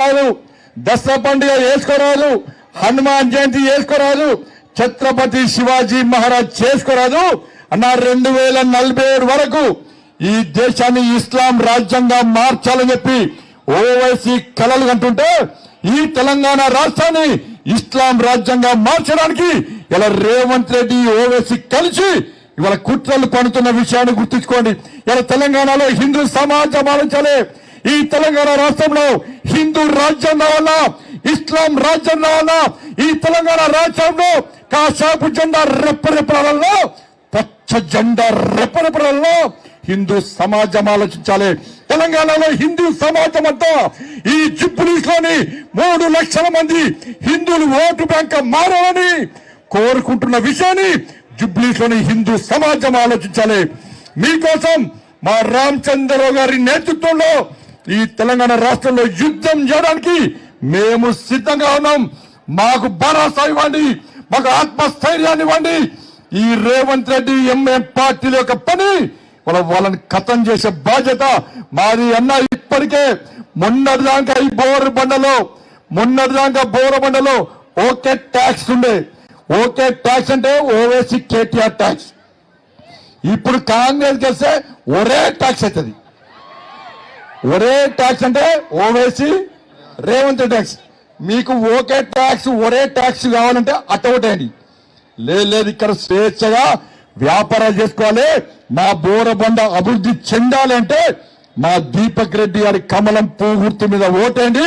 రాదు దసరా పండుగ చేసుకోరాదు హనుమాన్ జయంతి చేసుకోరాదు ఛత్రపతి శివాజీ మహారాజ్ చేసుకోరాదు. అన్న రెండు వేల నలభై ఏడు వరకు ఈ దేశాన్ని ఇస్లాం రాజ్యంగా మార్చాలని చెప్పి ఓవైసీ కలలు అంటుంటే ఈ తెలంగాణ రాష్ట్రాన్ని ఇస్లాం రాజ్యంగా మార్చడానికి ఇలా రేవంత్ రెడ్డి ఓవైసీ కలిసి ఇవాళ కుట్రలు పడుతున్న విషయాన్ని గుర్తుంచుకోండి. ఇలా తెలంగాణలో హిందూ సమాజం ఆలోచించాలి. ఈ తెలంగాణ రాష్ట్రంలో హిందూ రాజ్యం రావాలా ఇస్లాం రాజ్యం రావాలా ఈ తెలంగాణ రాజ్యంలో కాశాపు జెండా రెప్పరెప్పలలో పచ్చ జెండా రెప్పరెప్పలలో హిందూ సమాజం ఆలోచించాలి. తెలంగాణలో హిందూ సమాజం అంతా ఈ జిప్పులీస్లోని మూడు లక్షల మంది హిందువులు ఓటు బ్యాంక్ మారాలని కోరుకుంటున్న విషయాన్ని జుబ్లీస్లోని హిందూ సమాజం ఆలోచించాలి. మీకోసం మా రామచంద్రరావు గారి నేతృత్వంలో ఈ తెలంగాణ రాష్ట్రంలో యుద్ధం చేయడానికి మేము సిద్ధంగా ఉన్నాం. మాకు భరోసా ఇవ్వండి. మాకు ఆత్మస్థైర్యాన్ని ఇవ్వండి. ఈ రేవంత్ రెడ్డి ఎంఎం పార్టీల యొక్క పని వాళ్ళ వాళ్ళని ఖతం చేసే బాధ్యత మాది అన్న ఇప్పటికే. మొన్నటిదాకా ఈ బోరు బండలో మొన్నటిదాకా బోర బండలో ఓకే ట్యాక్స్ ఉండే. ఓకే ట్యాక్స్ అంటే ఓవేసీ కేటీఆర్ ట్యాక్స్. ఇప్పుడు కాంగ్రెస్ గెలిస్తే ఒరే ట్యాక్స్ అవుతుంది. ఒరే ట్యాక్స్ అంటే ఓవేసి రేవంత్ ట్యాక్స్ మీకు ఓకే ట్యాక్స్ ఒరే ట్యాక్స్ కావాలంటే అట్టొకటేండి లేదు లేదు ఇక్కడ స్వేచ్ఛగా వ్యాపారాలు చేసుకోవాలి. నా బోరబండ అభివృద్ధి చెందాలి అంటే మా దీపక్ రెడ్డి గారి కమలం పూగుర్తి మీద ఓటేయండి.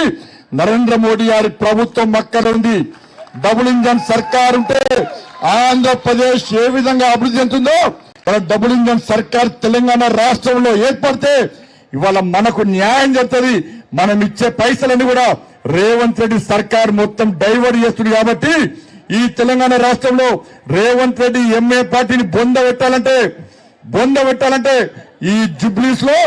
నరేంద్ర మోడీ గారి ప్రభుత్వం అక్కడ ఉంది డబుల్ ఇంజన్ సర్కార్ ఉంటే ఆంధ్రప్రదేశ్ ఏ విధంగా అభివృద్ధి చెందుతుందో మన డబుల్ ఇంజన్ సర్కార్ తెలంగాణ రాష్ట్రంలో ఏర్పడితే ఇవాళ మనకు న్యాయం జరుగుతుంది. మనం ఇచ్చే పైసలన్నీ కూడా రేవంత్ రెడ్డి సర్కార్ మొత్తం డైవర్ట్ చేస్తుంది కాబట్టి ఈ తెలంగాణ రాష్ట్రంలో రేవంత్ రెడ్డి ఎంఏ పార్టీని బొంద పెట్టాలంటే బొంద పెట్టాలంటే ఈ జుబ్లీస్లో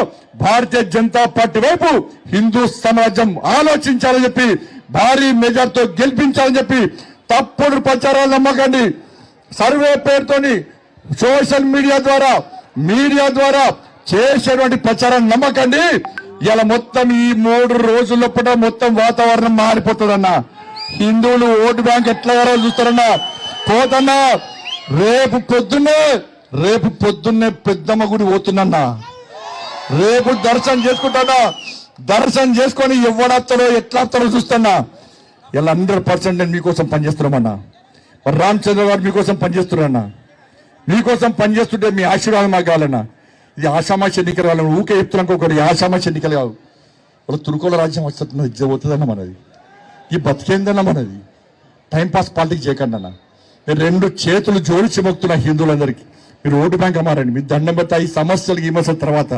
భారతీయ జనతా పార్టీ వైపు హిందూ సమాజం ఆలోచించాలని చెప్పి భారీ మెజార్తో గెలిపించాలని చెప్పి తప్పుడు ప్రచారాలు నమ్మకండి. సర్వే పేరుతోని సోషల్ మీడియా ద్వారా మీడియా ద్వారా చేసేటువంటి ప్రచారం నమ్మకండి. ఇలా మొత్తం ఈ మూడు రోజుల పూట మొత్తం వాతావరణం మారిపోతుందన్న. హిందువులు ఓటు బ్యాంక్ ఎట్లా ఎవరో చూస్తారన్నా. పోతన్నా రేపు పొద్దున్నే రేపు పొద్దున్నే పెద్దమ్మ గుడి పోతున్నా రేపు దర్శనం చేసుకుంటానా దర్శనం చేసుకొని ఎవడత్తారో ఎట్లా వస్తారో చూస్తున్నా. ఇలా హండ్రెడ్ పర్సెంట్ నేను మీకోసం పనిచేస్తున్నామన్నా. మరి రామచంద్ర గారు మీకోసం పనిచేస్తున్నారన్నా. మీకోసం పనిచేస్తుంటే మీ ఆశీర్వాదం మాకు కావాలన్నా. ఇది ఆషామాష ఎన్నికలు వాళ్ళని ఊకే చెప్తున్నాం ఒకటి ఆషామాష ఎన్నికలు కావు వాళ్ళు తురుకోల రాజ్యం వస్తుంది ఇజ్జ మనది. ఈ బతికేందన్న మనది. టైం పాస్ పాలిటిక్స్ చేయకండి అన్న. మీరు రెండు చేతులు జోడించి మొక్కుతున్న హిందువులందరికీ. మీరు ఓటు బ్యాంక్ మారండి. మీ దండం పెడతా ఈ సమస్యలు ఈ సమస్యల తర్వాత.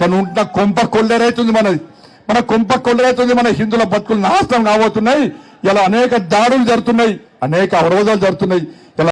కానీ ఉంటున్న కొంప కొల్లరైతుంది మనది. మన కొంప కొల్లరైతుంది మన హిందువుల బతుకులు నాశనం కాబోతున్నాయి. ఇలా అనేక దాడులు జరుగుతున్నాయి. అనేక అవరోధాలు జరుగుతున్నాయి. ఇలా